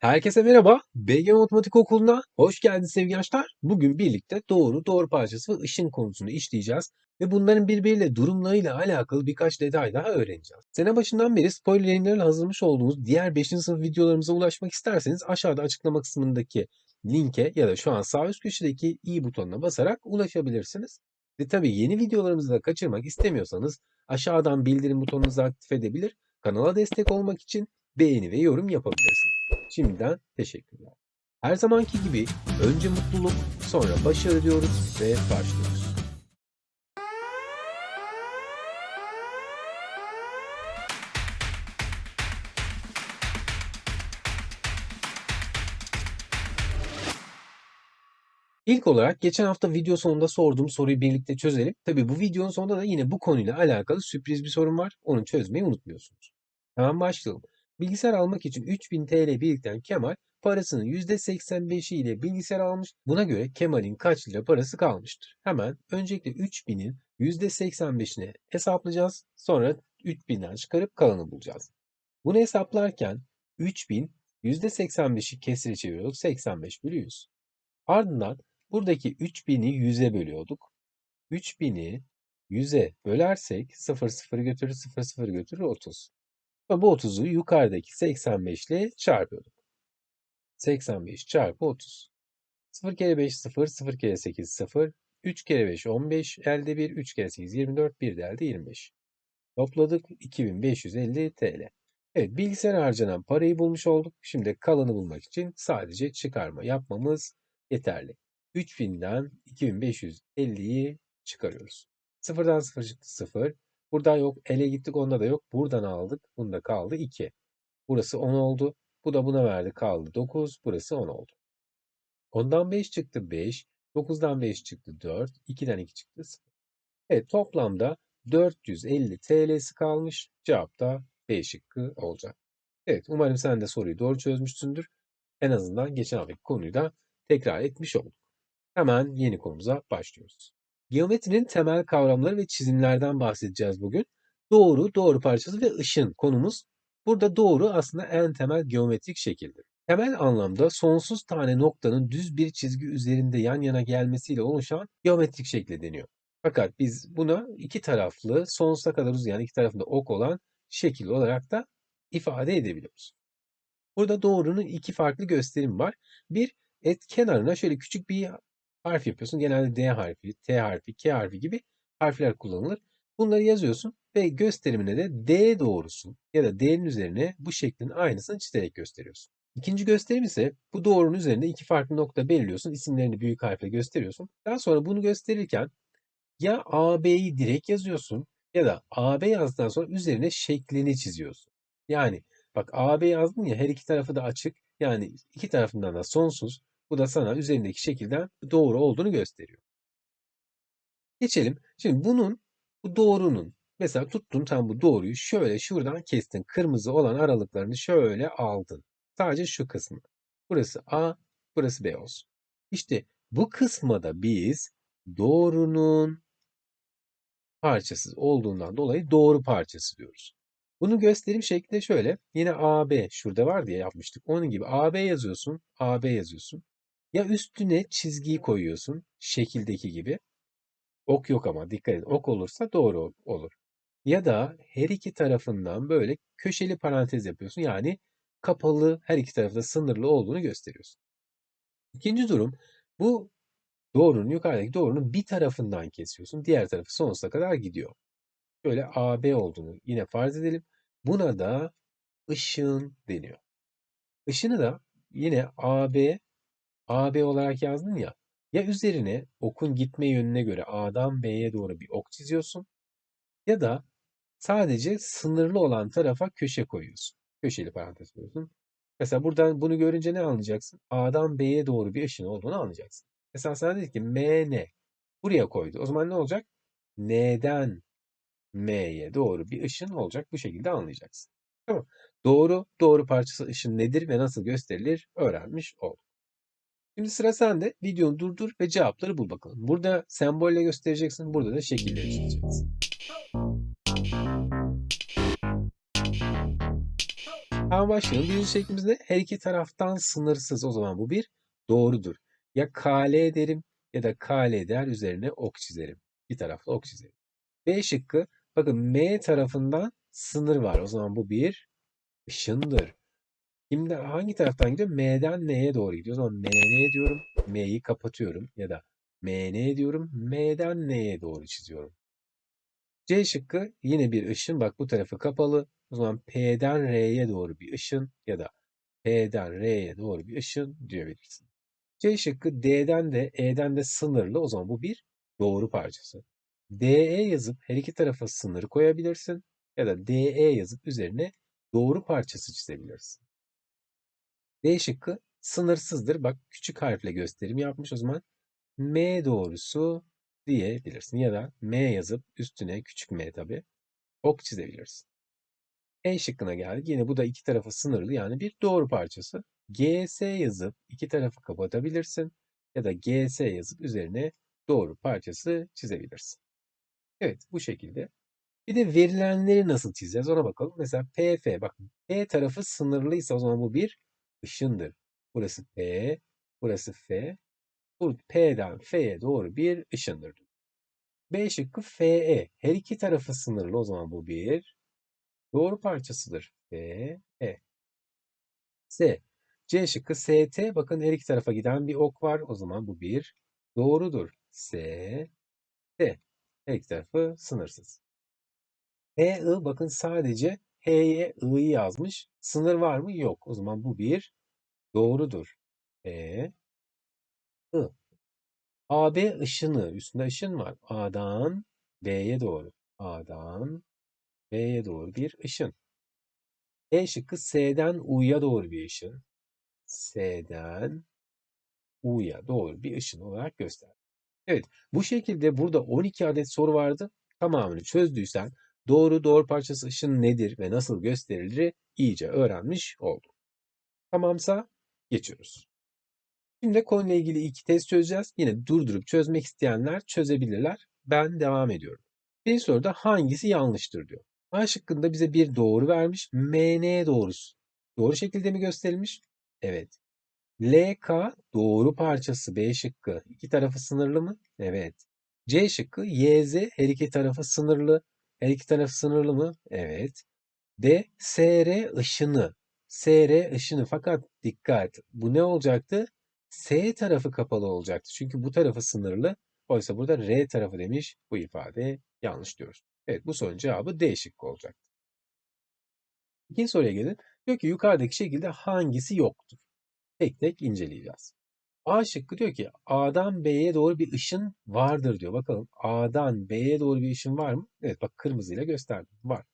Herkese merhaba. BG Matematik Okulu'na hoş geldiniz sevgili gençler. Bugün birlikte doğru, doğru parçası ve ışın konusunu işleyeceğiz. Ve bunların birbiriyle durumlarıyla alakalı birkaç detay daha öğreneceğiz. Sene başından beri spoiler yayınlarıyla hazırlamış olduğumuz diğer 5. sınıf videolarımıza ulaşmak isterseniz aşağıda açıklama kısmındaki linke ya da şu an sağ üst köşedeki i butonuna basarak ulaşabilirsiniz. Ve tabii yeni videolarımızı da kaçırmak istemiyorsanız aşağıdan bildirim butonunuzu aktif edebilir, kanala destek olmak için beğeni ve yorum yapabilirsiniz. Şimdiden teşekkürler. Her zamanki gibi önce mutluluk, sonra başarı diyoruz ve başlıyoruz. İlk olarak geçen hafta video sonunda sorduğum soruyu birlikte çözelim. Tabii bu videonun sonunda da yine bu konuyla alakalı sürpriz bir sorun var. Onu çözmeyi unutmuyorsunuz. Hemen başlayalım. Bilgisayar almak için 3000 TL biriktiren Kemal parasının %85'i ile bilgisayar almış. Buna göre Kemal'in kaç lira parası kalmıştır? Hemen öncelikle 3000'in %85'ini hesaplayacağız. Sonra 3000'den çıkarıp kalanı bulacağız. Bunu hesaplarken 3000 %85'i kesire çeviriyoruz. 85 bölü 100. Ardından buradaki 3000'i 100'e bölüyorduk. 3000'i 100'e bölersek 0 0 götürür 0 0 götürür 30. Ve bu 30'u yukarıdaki 85 ile çarpıyorduk. 85 çarpı 30. 0 kere 5 0, 0 kere 8 0, 3 kere 5 15, elde 1, 3 kere 8 24, 1 de elde 25. Topladık 2550 TL. Evet bilgisayar harcanan parayı bulmuş olduk. Şimdi kalanı bulmak için sadece çıkarma yapmamız yeterli. 3000'den 2550'yi çıkarıyoruz. Sıfırdan sıfır çıktı 0. Buradan yok. Ele gittik onda da yok. Buradan aldık. Bunda kaldı 2. Burası 10 oldu. Bu da buna verdi kaldı 9. Burası 10 oldu. 10'dan 5 çıktı 5. 9'dan 5 çıktı 4. 2'den 2 çıktı 0. Evet toplamda 450 TL'si kalmış. Cevap da B şıkkı olacak. Evet umarım sen de soruyu doğru çözmüşsündür. En azından geçen haftaki konuyu da tekrar etmiş olduk. Hemen yeni konumuza başlıyoruz. Geometrinin temel kavramları ve çizimlerden bahsedeceğiz bugün. Doğru, doğru parçası ve ışın konumuz. Burada doğru aslında en temel geometrik şekildir. Temel anlamda sonsuz tane noktanın düz bir çizgi üzerinde yan yana gelmesiyle oluşan geometrik şekle deniyor. Fakat biz buna iki taraflı, sonsuza kadar uzayan iki tarafında ok olan şekil olarak da ifade edebiliyoruz. Burada doğrunun iki farklı gösterimi var. Bir, et kenarına şöyle küçük bir harf yapıyorsun. Genelde D harfi, T harfi, K harfi gibi harfler kullanılır. Bunları yazıyorsun ve gösterimine de D doğrusu ya da D'nin üzerine bu şeklin aynısını çizerek gösteriyorsun. İkinci gösterim ise bu doğrunun üzerinde iki farklı nokta belirliyorsun. İsimlerini büyük harfle gösteriyorsun. Daha sonra bunu gösterirken ya AB'yi direkt yazıyorsun ya da AB yazdıktan sonra üzerine şeklini çiziyorsun. Yani bak AB yazdın ya her iki tarafı da açık. Yani iki tarafından da sonsuz. Bu da sana üzerindeki şekilden doğru olduğunu gösteriyor. Geçelim. Şimdi bunun, bu doğrunun, mesela tuttun tam bu doğruyu şöyle şuradan kestin. Kırmızı olan aralıklarını şöyle aldın. Sadece şu kısmı. Burası A, burası B olsun. İşte bu kısma da biz doğrunun parçası olduğundan dolayı doğru parçası diyoruz. Bunu gösterim şekli şöyle. Yine AB şurada var diye yapmıştık. Onun gibi AB yazıyorsun, AB yazıyorsun. Ya üstüne çizgiyi koyuyorsun şekildeki gibi. Ok yok ama dikkat edin. Ok olursa doğru olur. Ya da her iki tarafından böyle köşeli parantez yapıyorsun. Yani kapalı her iki tarafta sınırlı olduğunu gösteriyorsun. İkinci durum bu doğrunun yukarıdaki doğrunun bir tarafından kesiyorsun. Diğer tarafı sonsuza kadar gidiyor. Şöyle AB olduğunu yine farz edelim. Buna da ışın deniyor. Işını da yine AB AB olarak yazdın ya. Ya üzerine okun gitme yönüne göre A'dan B'ye doğru bir ok çiziyorsun. Ya da sadece sınırlı olan tarafa köşe koyuyorsun. Köşeli parantez koyuyorsun. Mesela buradan bunu görünce ne anlayacaksın? A'dan B'ye doğru bir ışın olduğunu anlayacaksın. Mesela sana dedik ki M ne? Buraya koydu. O zaman ne olacak? N'den M'ye doğru bir ışın olacak. Bu şekilde anlayacaksın. Tamam. Doğru, doğru parçası ışın nedir ve nasıl gösterilir öğrenmiş olduk. Şimdi sıra sende. Videonu durdur ve cevapları bul bakalım. Burada sembolle göstereceksin. Burada da şekilleri çizeceksin. Hemen başlayalım. Birinci şeklimiz ne? Her iki taraftan sınırsız. O zaman bu bir doğrudur. Ya KL derim ya da KL der üzerine ok çizerim. Bir tarafta ok çizerim. B şıkkı bakın M tarafından sınır var. O zaman bu bir ışındır. Şimdi hangi taraftan gidiyor? M'den N'ye doğru gidiyor. O zaman MN diyorum. M'yi kapatıyorum. Ya da MN diyorum. M'den N'ye doğru çiziyorum. C şıkkı yine bir ışın. Bak bu tarafı kapalı. O zaman P'den R'ye doğru bir ışın ya da P'den R'ye doğru bir ışın diyebilirsin. C şıkkı D'den de E'den de sınırlı. O zaman bu bir doğru parçası. DE yazıp her iki tarafa sınır koyabilirsin. Ya da DE yazıp üzerine doğru parçası çizebilirsin. D şıkkı sınırsızdır. Bak küçük harfle gösterim yapmış. O zaman M doğrusu diyebilirsin. Ya da M yazıp üstüne küçük m tabi ok çizebilirsin. E şıkkına geldik. Yine bu da iki tarafı sınırlı yani bir doğru parçası. GS yazıp iki tarafı kapatabilirsin. Ya da GS yazıp üzerine doğru parçası çizebilirsin. Evet bu şekilde. Bir de verilenleri nasıl çizeceğiz ona bakalım. Mesela PF bak P tarafı sınırlıysa o zaman bu bir ışındır. Burası P, burası F. Bu P'den F'ye doğru bir ışındır. B şıkkı FE. Her iki tarafı sınırlı o zaman bu bir doğru parçasıdır. FE. S. C şıkkı ST. Bakın her iki tarafa giden bir ok var. O zaman bu bir doğrudur. S. T. Her iki tarafı sınırsız. H, I bakın sadece H'ye I'yi yazmış. Sınır var mı? Yok. O zaman bu bir doğrudur. E, I. AB ışını. Üstünde ışın var. A'dan B'ye doğru. A'dan B'ye doğru bir ışın. E şıkkı S'den U'ya doğru bir ışın. S'den U'ya doğru bir ışın olarak göster. Evet, bu şekilde burada 12 adet soru vardı. Tamamını çözdüysen doğru doğru parçası ışın nedir ve nasıl gösterilir iyice öğrenmiş olduk. Tamamsa geçiyoruz. Şimdi konuyla ilgili iki test çözeceğiz. Yine durdurup çözmek isteyenler çözebilirler. Ben devam ediyorum. Bir soruda hangisi yanlıştır diyor. A şıkkında bize bir doğru vermiş. MN doğrusu. Doğru şekilde mi gösterilmiş? Evet. LK doğru parçası B şıkkı. İki tarafı sınırlı mı? Evet. C şıkkı YZ her iki tarafı sınırlı. Her iki tarafı sınırlı mı? Evet. D SR ışını. SR ışını fakat dikkat bu ne olacaktı? S tarafı kapalı olacaktı. Çünkü bu tarafı sınırlı. Oysa burada R tarafı demiş. Bu ifade yanlış diyoruz. Evet bu sorunun cevabı D şıkkı olacak. İkinci soruya gelin. Diyor ki yukarıdaki şekilde hangisi yoktur? Tek tek inceleyeceğiz. A şıkkı diyor ki A'dan B'ye doğru bir ışın vardır diyor. Bakalım A'dan B'ye doğru bir ışın var mı? Evet bak kırmızıyla gösterdim. Var.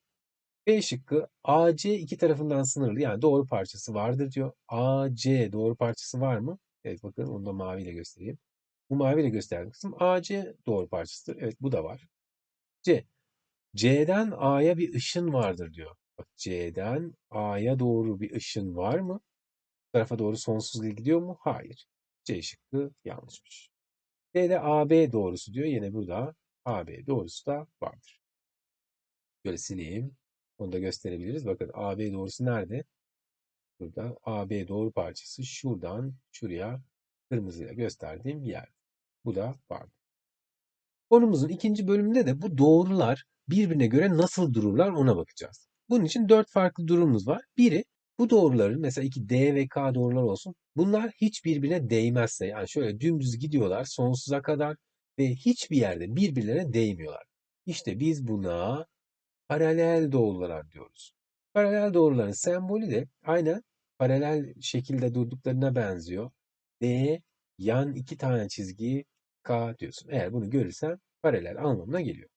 B şıkkı AC iki tarafından sınırlı yani doğru parçası vardır diyor. AC doğru parçası var mı? Evet bakın onu da maviyle göstereyim. Bu maviyle gösterdiğim kısım AC doğru parçasıdır. Evet bu da var. C. C'den A'ya bir ışın vardır diyor. Bak C'den A'ya doğru bir ışın var mı? Bu tarafa doğru sonsuzluğa gidiyor mu? Hayır. C şıkkı yanlışmış. D'de AB doğrusu diyor. Yine burada AB doğrusu da vardır. Böyle sileyim. Onu da gösterebiliriz. Bakın AB doğrusu nerede? Burada AB doğru parçası şuradan şuraya kırmızıyla gösterdiğim yer. Bu da vardı. Konumuzun ikinci bölümünde de bu doğrular birbirine göre nasıl dururlar ona bakacağız. Bunun için dört farklı durumumuz var. Biri bu doğruların mesela iki D ve K doğrular olsun. Bunlar hiç birbirine değmezse yani şöyle dümdüz gidiyorlar sonsuza kadar ve hiçbir yerde birbirlerine değmiyorlar. İşte biz buna paralel doğrular diyoruz. Paralel doğruların sembolü de aynen paralel şekilde durduklarına benziyor. D yan iki tane çizgi K diyorsun. Eğer bunu görürsen paralel anlamına geliyor.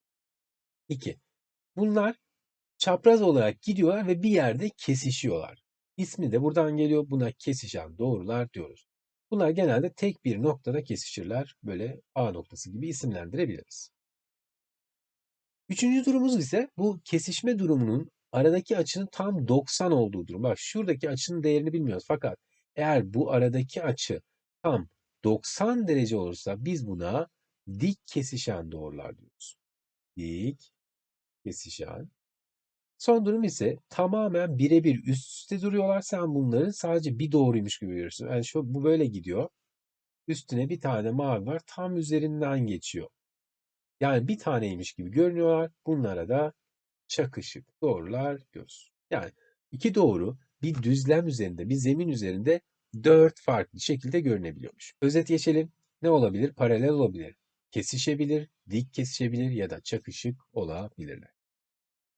2. Bunlar çapraz olarak gidiyorlar ve bir yerde kesişiyorlar. İsmi de buradan geliyor. Buna kesişen doğrular diyoruz. Bunlar genelde tek bir noktada kesişirler. Böyle A noktası gibi isimlendirebiliriz. Üçüncü durumumuz ise bu kesişme durumunun aradaki açının tam 90 olduğu durum. Bak şuradaki açının değerini bilmiyoruz. Fakat eğer bu aradaki açı tam 90 derece olursa biz buna dik kesişen doğrular diyoruz. Dik kesişen Son durum ise tamamen birebir üst üste duruyorlar. Sen bunları sadece bir doğruymuş gibi görürsün. Yani şu bu böyle gidiyor. Üstüne bir tane mavi var. Tam üzerinden geçiyor. Yani bir taneymiş gibi görünüyorlar. Bunlara da çakışık doğrular diyoruz. Yani iki doğru bir düzlem üzerinde, bir zemin üzerinde dört farklı şekilde görünebiliyormuş. Özet geçelim. Ne olabilir? Paralel olabilir, kesişebilir, dik kesişebilir ya da çakışık olabilirler.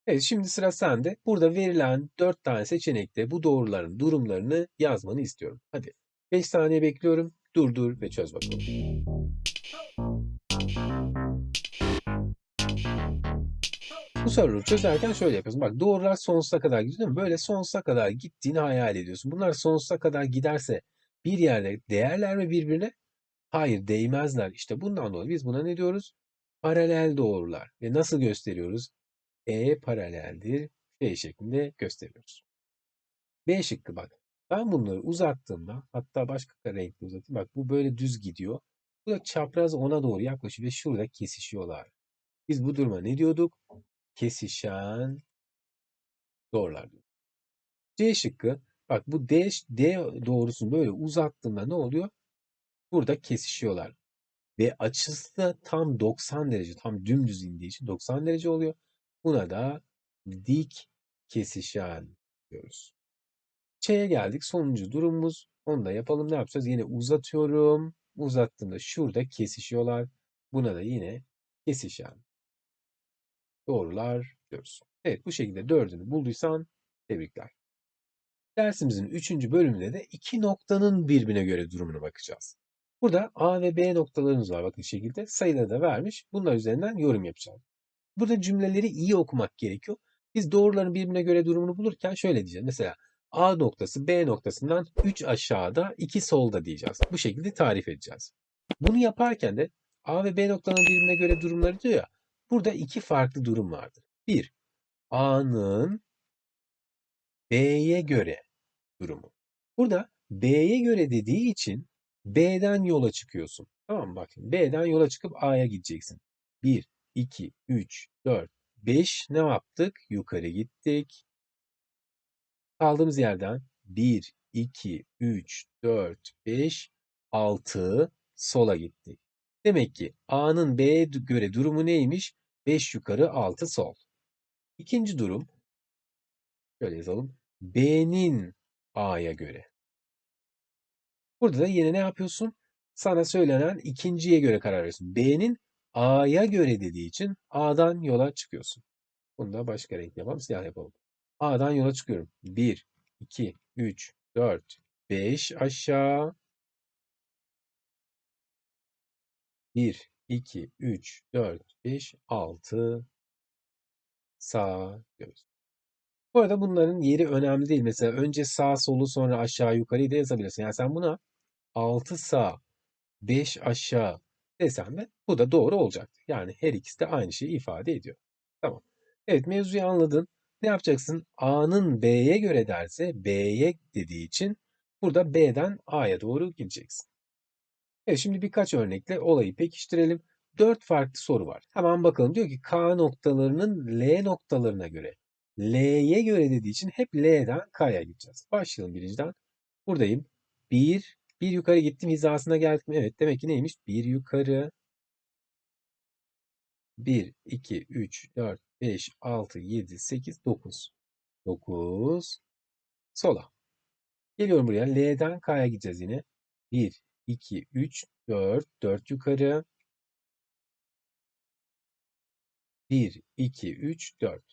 Evet şimdi sıra sende. Burada verilen dört tane seçenekte bu doğruların durumlarını yazmanı istiyorum. Hadi 5 saniye bekliyorum. Durdur ve çöz bakalım. Bu soruları çözerken şöyle yapıyorsun. Bak doğrular sonsuza kadar gidiyor değil mi? Böyle sonsuza kadar gittiğini hayal ediyorsun. Bunlar sonsuza kadar giderse bir yerde değerler mi birbirine? Hayır değmezler. İşte bundan dolayı biz buna ne diyoruz? Paralel doğrular. Ve nasıl gösteriyoruz? E paraleldir. F şeklinde gösteriyoruz. B şıkkı bak. Ben bunları uzattığımda hatta başka renkle uzatayım. Bak bu böyle düz gidiyor. Bu da çapraz ona doğru yaklaşıyor ve şurada kesişiyorlar. Biz bu duruma ne diyorduk? Kesişen doğrular diyoruz. C şıkkı. Bak bu D, D doğrusunu böyle uzattığında ne oluyor? Burada kesişiyorlar. Ve açısı da tam 90 derece. Tam dümdüz indiği için 90 derece oluyor. Buna da dik kesişen diyoruz. Ç'ye geldik. Sonuncu durumumuz. Onu da yapalım. Ne yapacağız? Yine uzatıyorum. Uzattığımda şurada kesişiyorlar. Buna da yine kesişen doğrular diyoruz. Evet bu şekilde dördünü bulduysan tebrikler. Dersimizin üçüncü bölümünde de iki noktanın birbirine göre durumuna bakacağız. Burada A ve B noktalarımız var bakın şekilde. Sayıları da vermiş. Bunlar üzerinden yorum yapacağım. Burada cümleleri iyi okumak gerekiyor. Biz doğruların birbirine göre durumunu bulurken şöyle diyeceğiz. Mesela A noktası B noktasından 3 aşağıda 2 solda diyeceğiz. Bu şekilde tarif edeceğiz. Bunu yaparken de A ve B noktalarının birbirine göre durumları diyor ya. Burada iki farklı durum vardır. Bir, A'nın B'ye göre durumu. Burada B'ye göre dediği için B'den yola çıkıyorsun. Tamam mı? Bak B'den yola çıkıp A'ya gideceksin. 1, 2, 3, 4, 5 ne yaptık? Yukarı gittik. Kaldığımız yerden 1, 2, 3, 4, 5, 6 sola gittik. Demek ki A'nın B'ye göre durumu neymiş? 5 yukarı 6 sol. İkinci durum şöyle yazalım. B'nin A'ya göre. Burada da yine ne yapıyorsun? Sana söylenen ikinciye göre karar veriyorsun. B'nin A'ya göre dediği için A'dan yola çıkıyorsun. Bunu da başka renk yapalım. Siyah yapalım. A'dan yola çıkıyorum. 1, 2, 3, 4, 5 aşağı. 1, 2, 3, 4, 5, 6 sağ diyoruz. Bu arada bunların yeri önemli değil. Mesela önce sağ solu sonra aşağı yukarıyı da yazabilirsin. Yani sen buna 6 sağ 5 aşağı desen de bu da doğru olacak. Yani her ikisi de aynı şeyi ifade ediyor. Tamam. Evet mevzuyu anladın. Ne yapacaksın? A'nın B'ye göre derse B'ye dediği için burada B'den A'ya doğru gideceksin. Evet şimdi birkaç örnekle olayı pekiştirelim. Dört farklı soru var. Hemen bakalım. Diyor ki K noktalarının L noktalarına göre. L'ye göre dediği için hep L'den K'ya gideceğiz. Başlayalım birinciden. Buradayım. 1, bir yukarı gittim hizasına geldik mi? Evet demek ki neymiş? Bir yukarı. 1, 2, 3, 4, 5, 6, 7, 8, 9. 9. Sola. Geliyorum buraya. L'den K'ya gideceğiz yine. 1, 2, 3, 4. 4 yukarı. 1, 2, 3, 4.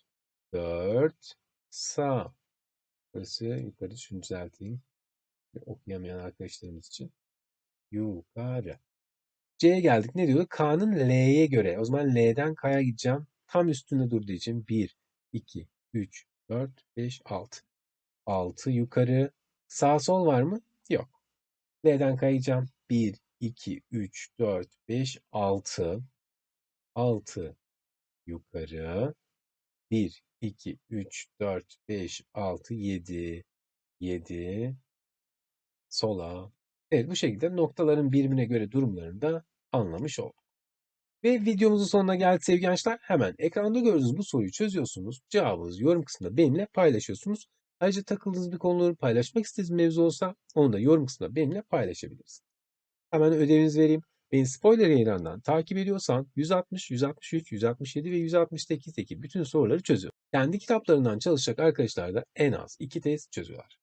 4 sağ. Burası yukarı şunu düzelteyim. Okuyamayan arkadaşlarımız için. Yukarı. C'ye geldik. Ne diyor? K'nın L'ye göre. O zaman L'den K'ya gideceğim. Tam üstünde durduğu için 1, 2, 3, 4, 5, 6. 6 yukarı. Sağ sol var mı? Yok. L'den kayacağım. 1, 2, 3, 4, 5, 6. 6 yukarı. 1, 2, 3, 4, 5, 6, 7. 7 sola. Evet bu şekilde noktaların birbirine göre durumlarını da anlamış olduk. Ve videomuzun sonuna geldik sevgili gençler. Hemen ekranda gördüğünüz bu soruyu çözüyorsunuz. Cevabınızı yorum kısmında benimle paylaşıyorsunuz. Ayrıca takıldığınız bir konuları paylaşmak istediğiniz mevzu olsa onu da yorum kısmında benimle paylaşabilirsiniz. Hemen ödevinizi vereyim. Beni spoiler yayınlarından takip ediyorsan 160, 163, 167 ve 168'deki bütün soruları çözüyorum. Kendi kitaplarından çalışacak arkadaşlar da en az 2 test çözüyorlar.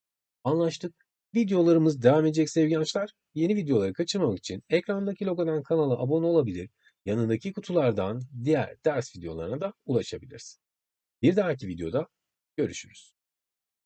Anlaştık. Videolarımız devam edecek sevgili gençler. Yeni videoları kaçırmamak için ekrandaki logodan kanala abone olabilir, yanındaki kutulardan diğer ders videolarına da ulaşabilirsin. Bir dahaki videoda görüşürüz.